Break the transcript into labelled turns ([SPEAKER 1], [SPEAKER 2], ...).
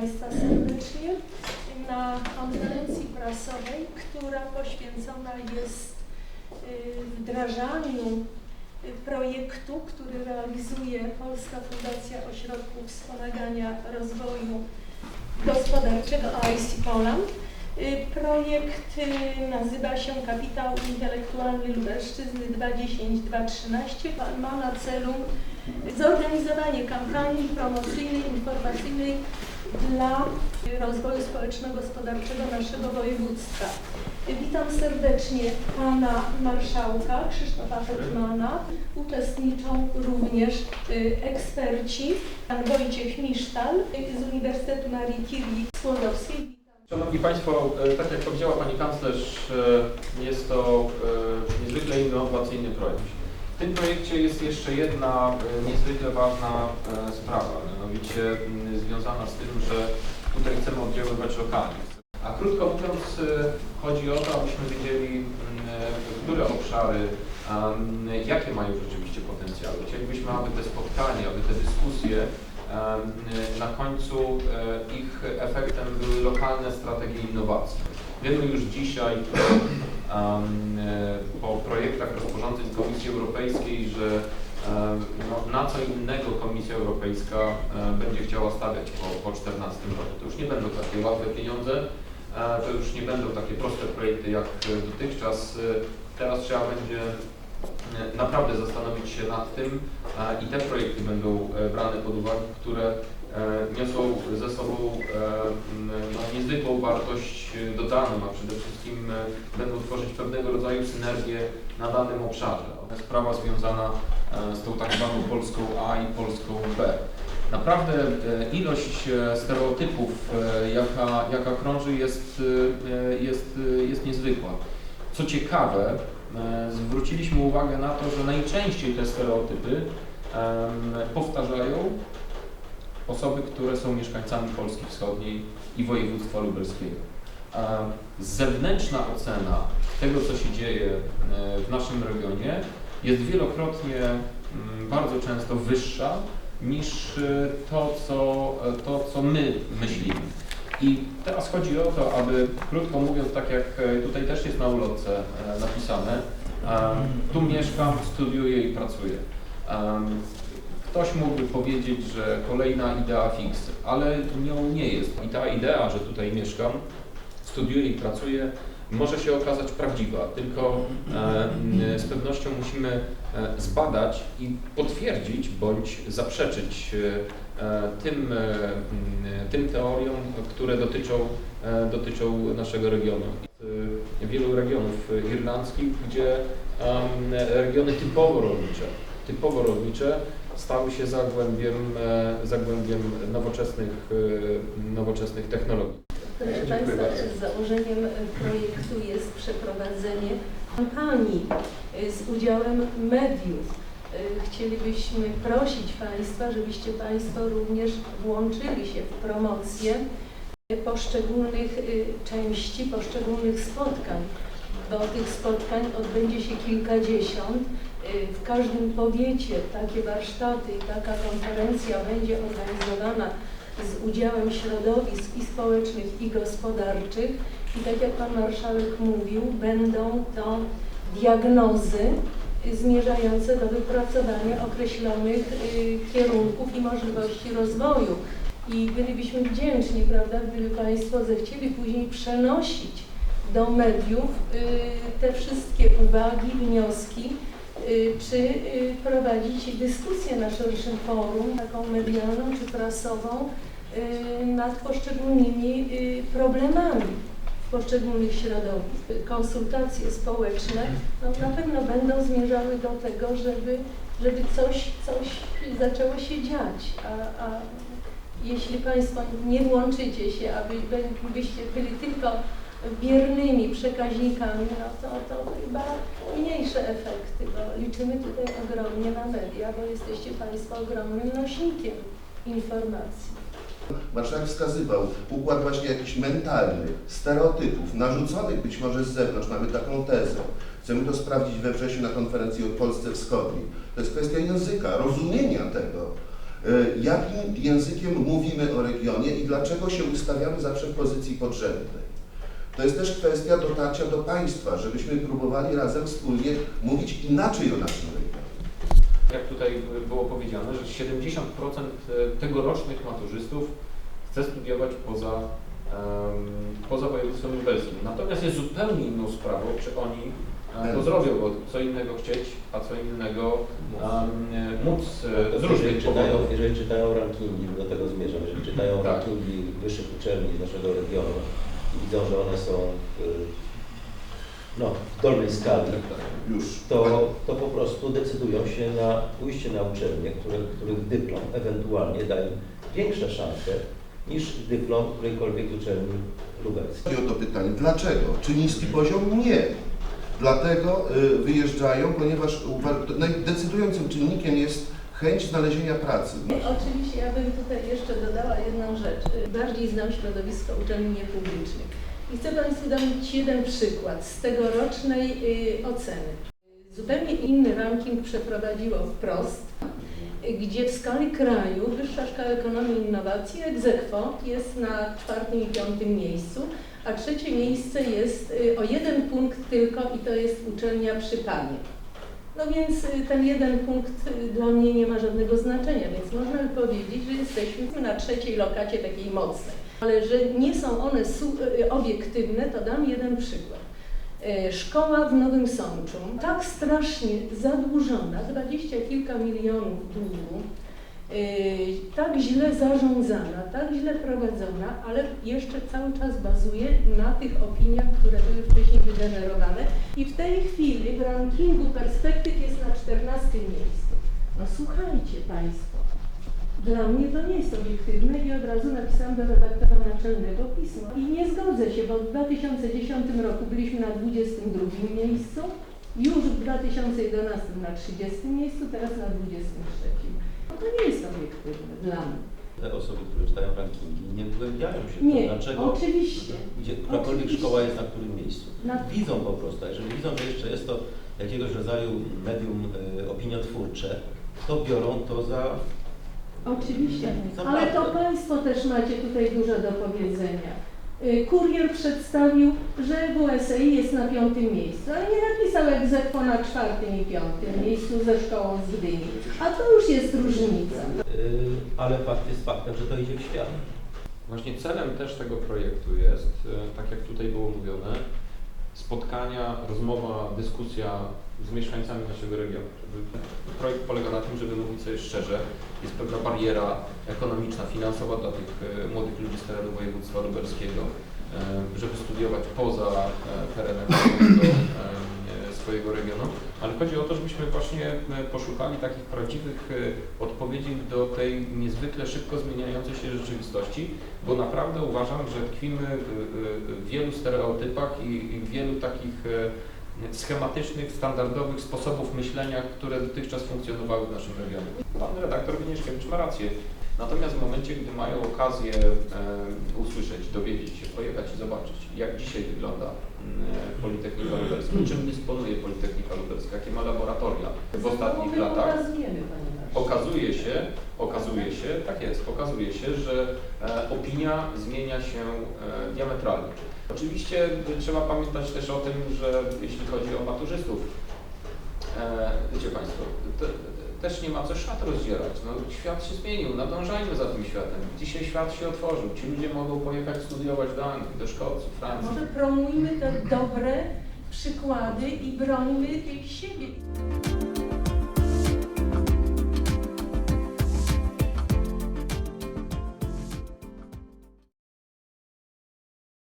[SPEAKER 1] Państwa serdecznie na konferencji prasowej, która poświęcona jest y, wdrażaniu y, projektu, który realizuje Polska Fundacja Ośrodków Wspomagania Rozwoju Gospodarczego AIC Poland. Y, Projekt nazywa się Kapitał Intelektualny Lubelszczyzny 210-213. Pan ma na celu zorganizowanie kampanii promocyjnej, informacyjnej dla rozwoju społeczno-gospodarczego naszego województwa. Witam serdecznie Pana Marszałka Krzysztofa Hetmana. Uczestniczą również y, eksperci, Pan Wojciech Misztal y, z Uniwersytetu Marii Curie Skłodowskiej.
[SPEAKER 2] Szanowni Państwo, e, tak jak powiedziała Pani Kanclerz, e, jest to niezwykle innowacyjny projekt. W tym projekcie jest jeszcze jedna e, niezwykle ważna e, sprawa, mianowicie m, związana z tym, że tutaj chcemy oddziaływać lokalnie. A krótko mówiąc, e, chodzi o to, abyśmy wiedzieli, m, e, które obszary, jakie mają rzeczywiście potencjały. Chcielibyśmy, aby te spotkania, aby te dyskusje Na końcu e, ich efektem były lokalne strategie innowacji. Wiemy już dzisiaj e, po projektach rozporządzeń Komisji Europejskiej, że no, na co innego Komisja Europejska e, będzie chciała stawiać po, po 2014 roku. To już nie będą takie łatwe pieniądze, e, to już nie będą takie proste projekty jak dotychczas. E, Teraz trzeba będzie naprawdę zastanowić się nad tym e, i te projekty będą e, brane pod uwagę, które e, niosą ze sobą e, no, niezwykłą wartość e, dodaną, a przede wszystkim e, będą tworzyć pewnego rodzaju synergię na danym obszarze. Sprawa związana e, z tą tak zwaną Polską A i Polską B. Naprawdę e, ilość e, stereotypów, e, jaka, jaka krąży, jest, e, jest, e, jest niezwykła. Co ciekawe, e, zwróciliśmy uwagę na to, że najczęściej te stereotypy powtarzają osoby, które są mieszkańcami Polski Wschodniej i województwa lubelskiego. Zewnętrzna ocena tego, co się dzieje e, w naszym regionie jest wielokrotnie bardzo często wyższa niż e, to, co, to, co my myślimy. I teraz chodzi o to, aby, krótko mówiąc, tak jak e, tutaj też jest na ulotce e, napisane, tu mieszkam, studiuję i pracuję. Ktoś mógłby powiedzieć, że kolejna idea fix, ale nią nie jest. I ta idea, że tutaj mieszkam, studiuję i pracuję, może się okazać prawdziwa, tylko e, z pewnością musimy zbadać i potwierdzić bądź zaprzeczyć tym, e, m, tym teoriom, które dotyczą, e, dotyczą naszego regionu. E, Wielu regionów irlandzkich, gdzie regiony typowo rolnicze, typowo rolnicze stały się zagłębiem, e, zagłębiem nowoczesnych, e, nowoczesnych technologii.
[SPEAKER 1] Proszę
[SPEAKER 2] Dziękuję
[SPEAKER 1] Państwa,
[SPEAKER 2] bardzo.
[SPEAKER 1] założeniem projektu jest przeprowadzenie kampanii z udziałem mediów. Y, Chcielibyśmy prosić Państwa, żebyście Państwo również włączyli się w promocję poszczególnych y, części, poszczególnych spotkań, bo tych spotkań odbędzie się kilkadziesiąt. Y, W każdym powiecie takie warsztaty i taka konferencja będzie organizowana z udziałem środowisk i społecznych, i gospodarczych. I tak jak Pan Marszałek mówił, będą to diagnozy zmierzające do wypracowania określonych y, kierunków i możliwości rozwoju. I bylibyśmy wdzięczni, prawda, gdyby Państwo zechcieli później przenosić do mediów y, te wszystkie uwagi, wnioski, y, czy prowadzić dyskusję na szerszym forum, taką medialną czy prasową, nad poszczególnymi problemami poszczególnych środowisk. Konsultacje społeczne no, na pewno będą zmierzały do tego, żeby, żeby coś, coś zaczęło się dziać, a, a jeśli Państwo nie włączycie się, aby by- byście byli tylko biernymi przekaźnikami, no to, to chyba mniejsze efekty, bo liczymy tutaj ogromnie na media, bo jesteście Państwo ogromnym nośnikiem informacji.
[SPEAKER 3] Marszałek wskazywał układ właśnie jakiś mentalny, stereotypów, narzuconych być może z zewnątrz. Mamy taką tezę. Chcemy to sprawdzić we wrześniu na konferencji o Polsce Wschodniej. To jest kwestia języka, rozumienia tego. E, Jakim językiem mówimy o regionie i dlaczego się ustawiamy zawsze w pozycji podrzędnej? To jest też kwestia dotarcia do państwa, żebyśmy próbowali razem wspólnie mówić inaczej o naszym regionie.
[SPEAKER 2] Jak tutaj było powiedziane, że 70% tegorocznych maturzystów chce studiować poza, em, poza województwem lubelskim. Natomiast jest zupełnie inną sprawą, czy oni e, to zrobią, bo co innego chcieć, a co innego em, móc e, z różnych
[SPEAKER 4] jeżeli czytają, jeżeli czytają rankingi, do tego zmierzam, jeżeli czytają
[SPEAKER 2] Tak.
[SPEAKER 4] rankingi wyższych uczelni z naszego regionu i widzą, że one są y, no, w dolnej skali,
[SPEAKER 3] Już.
[SPEAKER 4] to, to po prostu decydują się na pójście na uczelnie, które, których dyplom ewentualnie daje większe szanse niż dyplom którejkolwiek uczelni lubelskich.
[SPEAKER 3] Chodzi o to pytanie, dlaczego? Czy niski poziom? Nie. Dlatego y, wyjeżdżają, ponieważ decydującym czynnikiem jest chęć znalezienia pracy.
[SPEAKER 1] Oczywiście ja bym tutaj jeszcze dodała jedną rzecz. Bardziej znam środowisko uczelni niepublicznych. I chcę Państwu dać jeden przykład z tegorocznej y, oceny. Zupełnie inny ranking przeprowadziło wprost, gdzie w skali kraju Wyższa Szkoła Ekonomii i Innowacji egzekwo jest na czwartym i piątym miejscu, a trzecie miejsce jest y, o jeden punkt tylko i to jest uczelnia przy Panie. No więc y, ten jeden punkt dla mnie nie ma żadnego znaczenia, więc można by powiedzieć, że jesteśmy na trzeciej lokacie takiej mocnej. Ale że nie są one y, obiektywne, to dam jeden przykład. E, Szkoła w Nowym Sączu, tak strasznie zadłużona, dwadzieścia kilka milionów długu, e, tak źle zarządzana, tak źle prowadzona, ale jeszcze cały czas bazuje na tych opiniach, które były wcześniej wygenerowane i w tej chwili w rankingu perspektyw jest na 14 miejscu. No słuchajcie Państwo, dla mnie to nie jest obiektywne i od razu napisałam do redaktora naczelnego pismo. I nie zgodzę się, bo w 2010 roku byliśmy na 22 miejscu, już w 2011 na 30 miejscu, teraz na 23. No to nie jest obiektywne dla mnie.
[SPEAKER 4] Te osoby, które czytają rankingi, nie wgłębiają się w to,
[SPEAKER 1] Nie,
[SPEAKER 4] dlaczego
[SPEAKER 1] oczywiście.
[SPEAKER 4] gdzie którakolwiek szkoła jest na którym miejscu. Widzą po prostu, a jeżeli widzą, że jeszcze jest to jakiegoś rodzaju medium y, opiniotwórcze, to biorą to za
[SPEAKER 1] Oczywiście, ale to. Państwo też macie tutaj dużo do powiedzenia. Y, Kurier przedstawił, że WSI jest na piątym miejscu, ale nie napisał egzekwo na czwartym i piątym miejscu ze szkołą z Gdyni. A to już jest różnica.
[SPEAKER 4] Y, ale fakt jest faktem, że to idzie w świat.
[SPEAKER 2] Właśnie celem też tego projektu jest, e, tak jak tutaj było mówione, spotkania, rozmowa, dyskusja z mieszkańcami naszego regionu. Projekt polega na tym, żeby mówić sobie szczerze, jest pewna bariera ekonomiczna, finansowa dla tych e, młodych ludzi z terenu województwa lubelskiego, e, żeby studiować poza e, terenem ale chodzi o to, żebyśmy właśnie e, poszukali takich prawdziwych e, odpowiedzi do tej niezwykle szybko zmieniającej się rzeczywistości, bo naprawdę uważam, że tkwimy w- wielu stereotypach i, i w wielu takich e, schematycznych, standardowych sposobów myślenia, które dotychczas funkcjonowały w naszym regionie. Pan redaktor Wieniszkiewicz ma rację. Natomiast w momencie, gdy mają okazję e, usłyszeć, dowiedzieć się, pojechać i zobaczyć, jak dzisiaj wygląda mm, Politechnika Lubelska, czym dysponuje Politechnika Lubelska, jakie ma laboratoria w ostatnich latach,
[SPEAKER 1] pokazujemy, Panie.
[SPEAKER 2] Okazuje się, okazuje się, tak jest, okazuje się, że e, opinia zmienia się e, diametralnie. Oczywiście trzeba pamiętać też o tym, że jeśli chodzi o maturzystów, e, wiecie Państwo, te, te, też nie ma co szat rozdzierać. No, świat się zmienił, nadążajmy za tym światem. Dzisiaj świat się otworzył, ci ludzie mogą pojechać studiować do Anglii, do Szkocji, Francji.
[SPEAKER 1] Może promujmy te dobre przykłady i brońmy siebie.